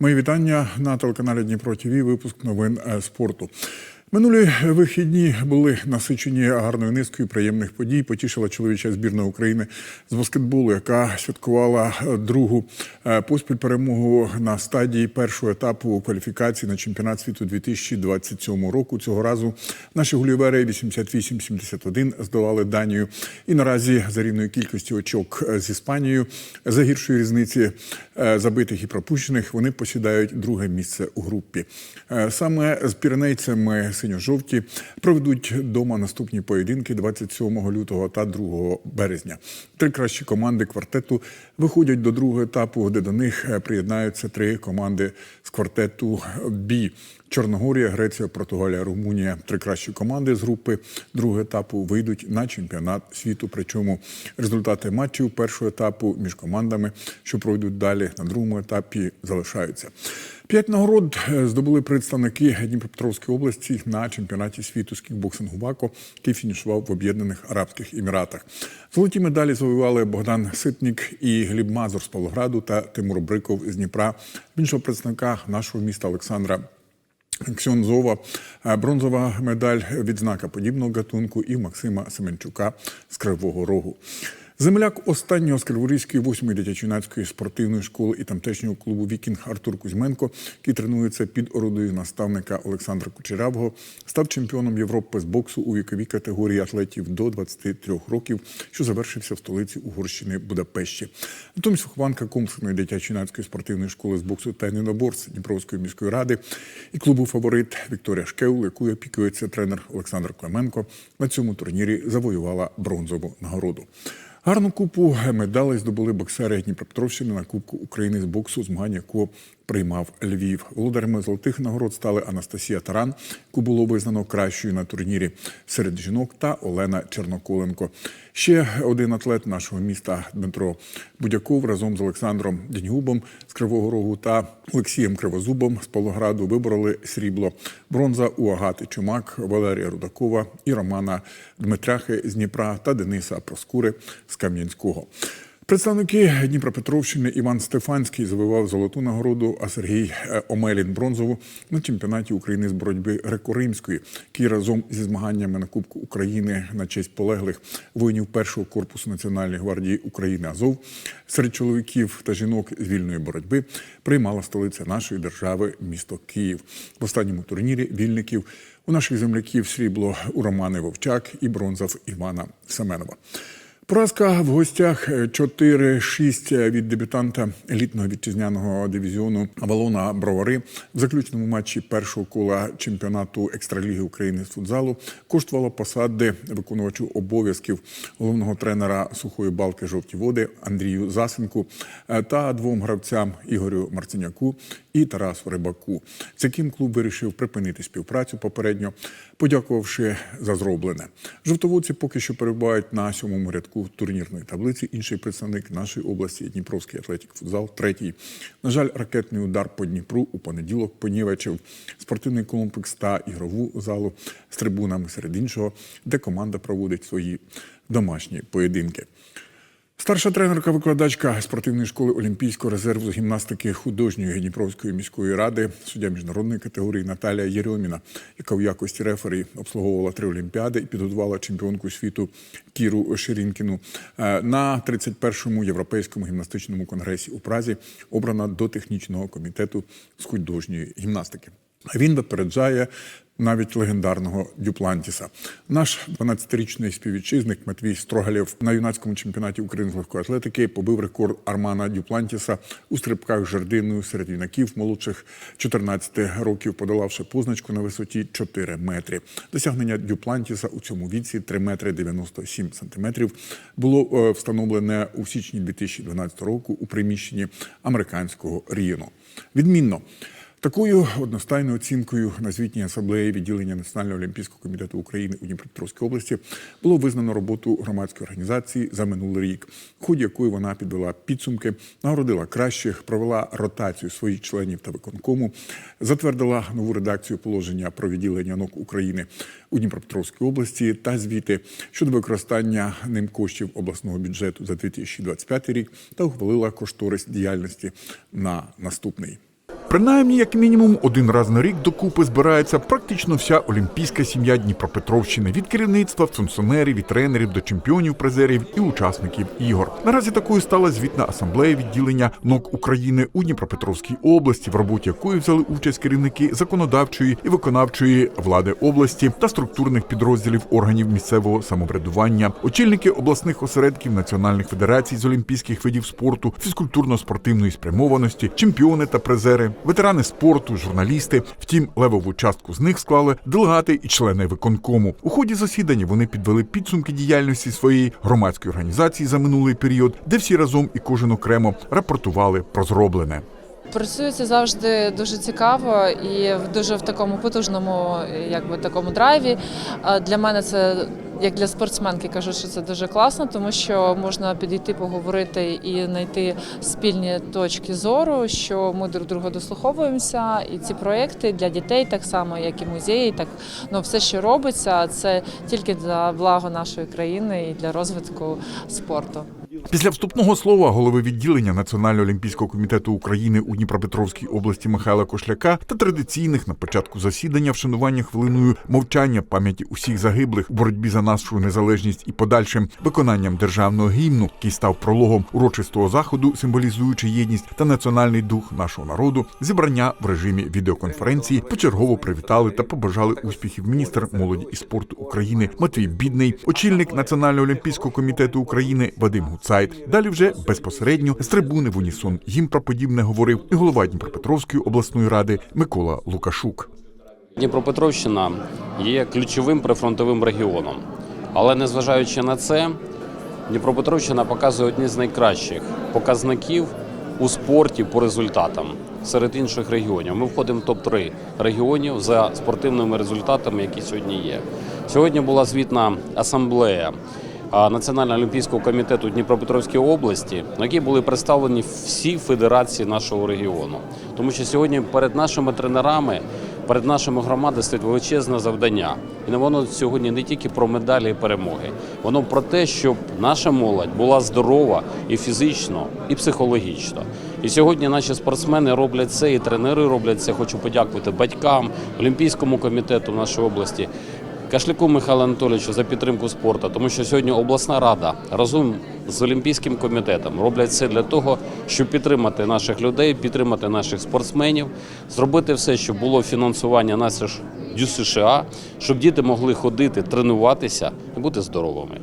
Мої вітання на телеканалі Дніпро Тіві. випуск новин е, спорту. Минулі вихідні були насичені гарною низкою приємних подій. Потішила чоловіча збірна України з баскетболу, яка святкувала другу е, поспіль перемогу на стадії першого етапу кваліфікації на чемпіонат світу 2027 року. Цього разу наші гулівери 88-71 здолали Данію. І наразі за рівною кількістю очок з Іспанією за гіршої різниці е, забитих і пропущених вони посідають друге місце у групі. Е, Саме з піренейцями синьо-жовті проведуть дома наступні поєдинки 27 лютого та 2 березня. Три кращі команди квартету виходять до другого етапу, де до них е, приєднаються три команди з квартету Бі. Чорногорія, Греція, Португалія, Румунія три кращі команди з групи другого етапу вийдуть на чемпіонат світу. Причому результати матчів першого етапу між командами, що пройдуть далі на другому етапі, залишаються. П'ять нагород е, здобули представники Дніпропетровської області на чемпіонаті світу з кікбоксингу ВАКО, який фінішував в Об'єднаних Арабських Еміратах. Золоті медалі завоювали Богдан Ситник і Гліб Мазур з Павлограду та Тимур Бриков з Дніпра. Іншого представника нашого міста Олександра Ксьонзова, е, бронзова медаль відзнака подібного гатунку і Максима Семенчука з Кривого Рогу. Земляк останнього з 8-ї дитячо-юнацької спортивної школи і тамтешнього клубу Вікінг Артур Кузьменко, який тренується під орудою наставника Олександра Кучерявого, став чемпіоном Європи з боксу у віковій категорії атлетів до 23 років, що завершився в столиці Угорщини Будапешті. Натомість вихованка комплексної дитячо-юнацької спортивної школи з боксу та єдиноборств Дніпровської міської ради і клубу Фаворит Вікторія Шкеул, якою опікується тренер Олександр Клименко, на цьому турнірі завоювала бронзову нагороду. Гарну купу медалей здобули боксери Дніпропетровщини на Кубку України з боксу, змагання якого приймав Львів. Володарями золотих нагород стали Анастасія Таран, яку було визнано кращою на турнірі серед жінок, та Олена Черноколенко. Ще один атлет нашого міста Дмитро Будяков разом з Олександром Деньгубом з Кривого Рогу та Олексієм Кривозубом з Павлограду вибороли срібло. Бронза у Агати Чумак, Валерія Рудакова і Романа Дмитряхи з Дніпра та Дениса Проскури з Кам'янського. Представники Дніпропетровщини Іван Стефанський завивав золоту нагороду, а Сергій е, Омелін бронзову на чемпіонаті України з боротьби греко-римської, який разом зі змаганнями на Кубку України на честь полеглих воїнів першого корпусу Національної гвардії України Азов серед чоловіків та жінок з вільної боротьби приймала столиця нашої держави, місто Київ. В останньому турнірі вільників у наших земляків срібло у Романи Вовчак і бронза в Івана Семенова. Поразка в гостях 4-6 від дебютанта елітного вітчизняного дивізіону Авалона Бровари в заключному матчі першого кола чемпіонату екстраліги України з футзалу коштувало посади виконувачу обов'язків головного тренера сухої балки жовті води Андрію Засенку та двом гравцям Ігорю Марциняку і Тарасу Рибаку, з яким клуб вирішив припинити співпрацю попередньо, подякувавши за зроблене. Жовтоводці поки що перебувають на сьомому рядку турнірної таблиці. Інший представник нашої області Дніпровський атлетик футзал, третій. На жаль, ракетний удар по Дніпру у понеділок понівечив спортивний комплекс та ігрову залу з трибунами серед іншого, де команда проводить свої домашні поєдинки. Старша тренерка-викладачка спортивної школи Олімпійського резерву з гімнастики художньої Дніпровської міської ради, суддя міжнародної категорії Наталія Єрьоміна, яка в якості рефері обслуговувала три олімпіади і підготувала чемпіонку світу Кіру Ширінкіну е, на 31-му європейському гімнастичному конгресі у Празі, обрана до технічного комітету з художньої гімнастики. Він випереджає навіть легендарного Дюплантіса. Наш 12-річний співвітчизник Матвій Строгалєв на юнацькому чемпіонаті України з легкої атлетики побив рекорд Армана Дюплантіса у стрибках жердиною серед юнаків молодших 14 років, подолавши позначку на висоті 4 метри. Досягнення Дюплантіса у цьому віці 3 метри 97 сантиметрів було е, встановлене у січні 2012 року у приміщенні американського ріону. Відмінно. Такою одностайною оцінкою на звітній асамблеї відділення Національного олімпійського комітету України у Дніпропетровській області було визнано роботу громадської організації за минулий рік, ході якої вона підвела підсумки, нагородила кращих, провела ротацію своїх членів та виконкому, затвердила нову редакцію положення про відділення НОК України у Дніпропетровській області та звіти щодо використання ним коштів обласного бюджету за 2025 рік та ухвалила кошторис діяльності на наступний. Принаймні, як мінімум, один раз на рік докупи збирається практично вся олімпійська сім'я Дніпропетровщини від керівництва, функціонерів і тренерів до чемпіонів, призерів і учасників ігор. Наразі такою стала звітна асамблея відділення НОК України у Дніпропетровській області, в роботі якої взяли участь керівники законодавчої і виконавчої влади області та структурних підрозділів органів місцевого самоврядування, очільники обласних осередків національних федерацій з олімпійських видів спорту, фізкультурно-спортивної спрямованості, чемпіони та призери, ветерани спорту, журналісти. Втім, левову частку з них склали делегати і члени виконкому. У ході засідання вони підвели підсумки діяльності своєї громадської організації за минулий період, де всі разом і кожен окремо рапортували про зроблене. Працюється завжди дуже цікаво і дуже в такому потужному, якби такому драйві. Для мене це як для спортсменки кажу, що це дуже класно, тому що можна підійти, поговорити і знайти спільні точки зору, що ми друг друга дослуховуємося. І ці проекти для дітей, так само як і музеї, так ну все, що робиться, це тільки для благо нашої країни і для розвитку спорту. Після вступного слова голови відділення Національного олімпійського комітету України у Дніпропетровській області Михайла Кошляка та традиційних на початку засідання вшанування хвилиною мовчання пам'яті усіх загиблих у боротьбі за нашу незалежність і подальшим виконанням державного гімну, який став прологом урочистого заходу, символізуючи єдність та національний дух нашого народу. Зібрання в режимі відеоконференції почергово привітали та побажали успіхів міністр молоді і спорту України Матвій Бідний, очільник Національного олімпійського комітету України Вадим Гуцайт. Далі вже безпосередньо з трибуни в унісон їм про подібне говорив і голова Дніпропетровської обласної ради Микола Лукашук. Дніпропетровщина є ключовим прифронтовим регіоном. Але незважаючи на це, Дніпропетровщина показує одні з найкращих показників у спорті по результатам серед інших регіонів. Ми входимо в топ-3 регіонів за спортивними результатами, які сьогодні є. Сьогодні була звітна асамблея Національного олімпійського комітету Дніпропетровської області, на якій були представлені всі федерації нашого регіону. Тому що сьогодні перед нашими тренерами, перед нашими громадами стоїть величезне завдання. І воно сьогодні не тільки про медалі і перемоги, воно про те, щоб наша молодь була здорова і фізично, і психологічно. І сьогодні наші спортсмени роблять це, і тренери роблять це. Хочу подякувати батькам, Олімпійському комітету в нашій області. Кашляку Михайлу Анатолійовичу за підтримку спорту, тому що сьогодні обласна рада разом з Олімпійським комітетом роблять все для того, щоб підтримати наших людей, підтримати наших спортсменів, зробити все, щоб було фінансування наших США, щоб діти могли ходити, тренуватися і бути здоровими.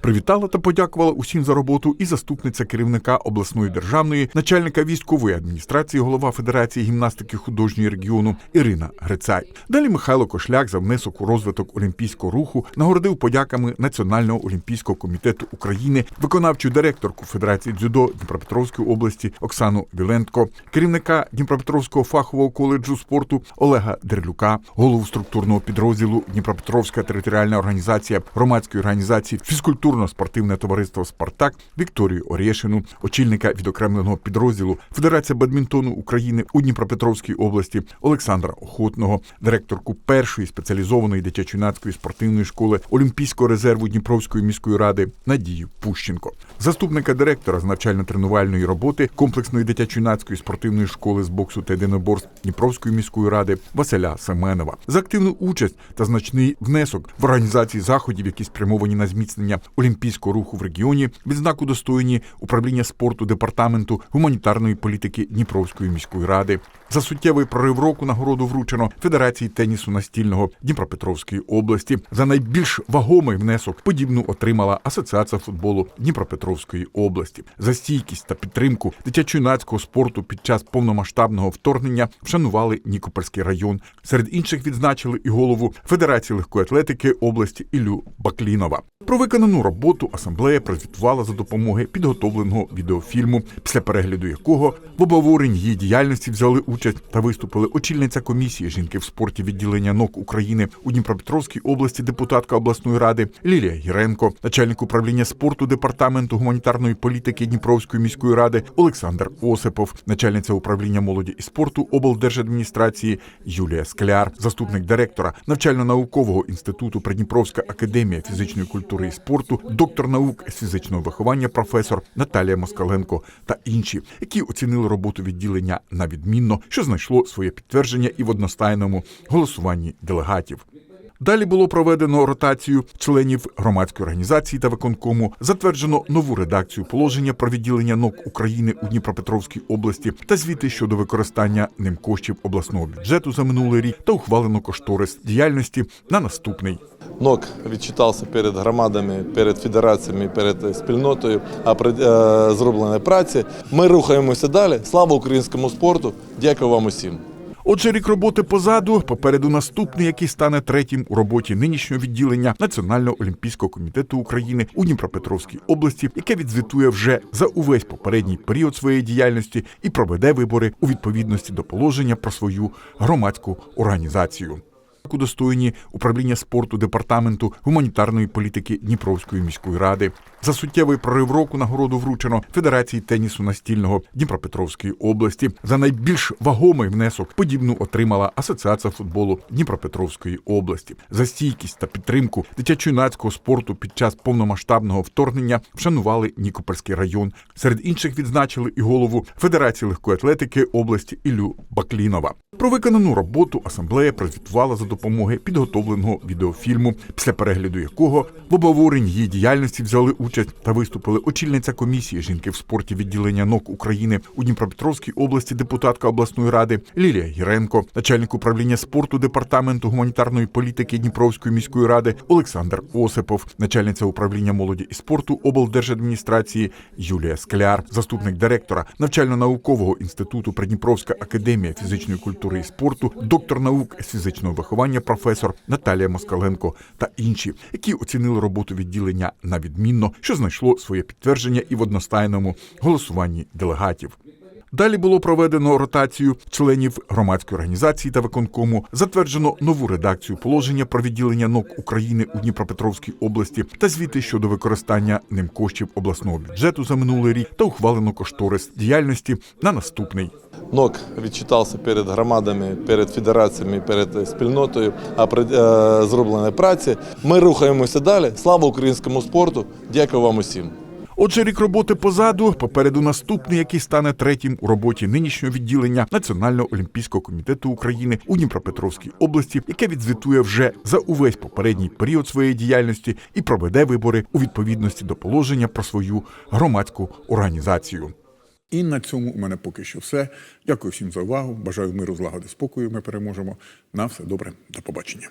Привітала та подякувала усім за роботу і заступниця керівника обласної державної, начальника військової адміністрації, голова Федерації гімнастики художньої регіону Ірина Грицай. Далі Михайло Кошляк за внесок у розвиток олімпійського руху нагородив подяками Національного олімпійського комітету України, виконавчу директорку Федерації дзюдо Дніпропетровської області Оксану Вілентко, керівника Дніпропетровського фахового коледжу спорту Олега Дерлюка, голову структурного підрозділу Дніпропетровська територіальна організація громадської організації фізкультурно-спортивне товариство Спартак Вікторію Орєшину, очільника відокремленого підрозділу Федерація бадмінтону України у Дніпропетровській області Олександра Охотного, директорку першої спеціалізованої дитячо-юнацької спортивної школи Олімпійського резерву Дніпровської міської ради Надію Пущенко, заступника директора з навчально-тренувальної роботи комплексної дитячо-юнацької спортивної школи з боксу та єдиноборств Дніпровської міської ради Василя Семенова за активну участь та значний внесок в організації заходів, які спрямовані на зміцнення олімпійського руху в регіоні, відзнаку достойні управління спорту департаменту гуманітарної політики Дніпровської міської ради. За суттєвий прорив року нагороду вручено Федерації тенісу настільного Дніпропетровської області. За найбільш вагомий внесок подібну отримала Асоціація футболу Дніпропетровської області. За стійкість та підтримку дитячо-юнацького спорту під час повномасштабного вторгнення вшанували Нікопольський район. Серед інших відзначили і голову Федерації легкої атлетики області Ілю Баклінова. Про виконану роботу асамблея прозвітувала за допомогою підготовленого відеофільму, після перегляду якого в обговоренні її діяльності взяли участь та виступили очільниця комісії жінки в спорті відділення НОК України у Дніпропетровській області, депутатка обласної ради Лілія Гіренко, начальник управління спорту департаменту гуманітарної політики Дніпровської міської ради Олександр Осипов, начальниця управління молоді і спорту облдержадміністрації Юлія Скляр, заступник директора навчально-наукового інституту Придніпровська академія фізичної культури і спорту, доктор наук з фізичного виховання, професор Наталія Москаленко та інші, які оцінили роботу відділення на відмінно, що знайшло своє підтвердження і в одностайному голосуванні делегатів. Далі було проведено ротацію членів громадської організації та виконкому, затверджено нову редакцію положення про відділення НОК України у Дніпропетровській області та звіти щодо використання ним коштів обласного бюджету за минулий рік та ухвалено кошторис діяльності на наступний. НОК відчитався перед громадами, перед федераціями, перед спільнотою, а при е, зробленій праці. Ми рухаємося далі. Слава українському спорту! Дякую вам усім. Отже, рік роботи позаду, попереду наступний, який стане третім у роботі нинішнього відділення Національного олімпійського комітету України у Дніпропетровській області, яке відзвітує вже за увесь попередній період своєї діяльності і проведе вибори у відповідності до положення про свою громадську організацію. Удостоєні управління спорту департаменту гуманітарної політики Дніпровської міської ради. За суттєвий прорив року нагороду вручено Федерації тенісу настільного Дніпропетровської області. За найбільш вагомий внесок подібну отримала Асоціація футболу Дніпропетровської області. За стійкість та підтримку дитячо-юнацького спорту під час повномасштабного вторгнення вшанували Нікопольський район. Серед інших відзначили і голову Федерації легкої атлетики області Ілю Баклінова. Про виконану роботу асамблея прозвітувала за допомогою підготовленого відеофільму, після перегляду якого в обговоренні її діяльності взяли участь та виступили очільниця комісії жінки в спорті відділення НОК України у Дніпропетровській області, депутатка обласної ради Лілія Гіренко, начальник управління спорту департаменту гуманітарної політики Дніпровської міської ради Олександр Осипов, начальниця управління молоді і спорту облдержадміністрації Юлія Скляр, заступник директора навчально-наукового інституту Придніпровська академія фізичної культури і спорту, доктор наук з фізичного виховання, професор Наталія Москаленко та інші, які оцінили роботу відділення на відмінно, що знайшло своє підтвердження і в одностайному голосуванні делегатів. Далі було проведено ротацію членів громадської організації та виконкому, затверджено нову редакцію положення про відділення НОК України у Дніпропетровській області та звіти щодо використання ним коштів обласного бюджету за минулий рік та ухвалено кошторис діяльності на наступний. НОК відчитався перед громадами, перед федераціями, перед спільнотою, а е, зробленій праці. Ми рухаємося далі. Слава українському спорту! Дякую вам усім. Отже, рік роботи позаду, попереду наступний, який стане третім у роботі нинішнього відділення Національного олімпійського комітету України у Дніпропетровській області, яке відзвітує вже за увесь попередній період своєї діяльності і проведе вибори у відповідності до положення про свою громадську організацію. І на цьому у мене поки що все. Дякую всім за увагу. Бажаю миру, злагоди, спокою. Ми переможемо. На все добре. До побачення.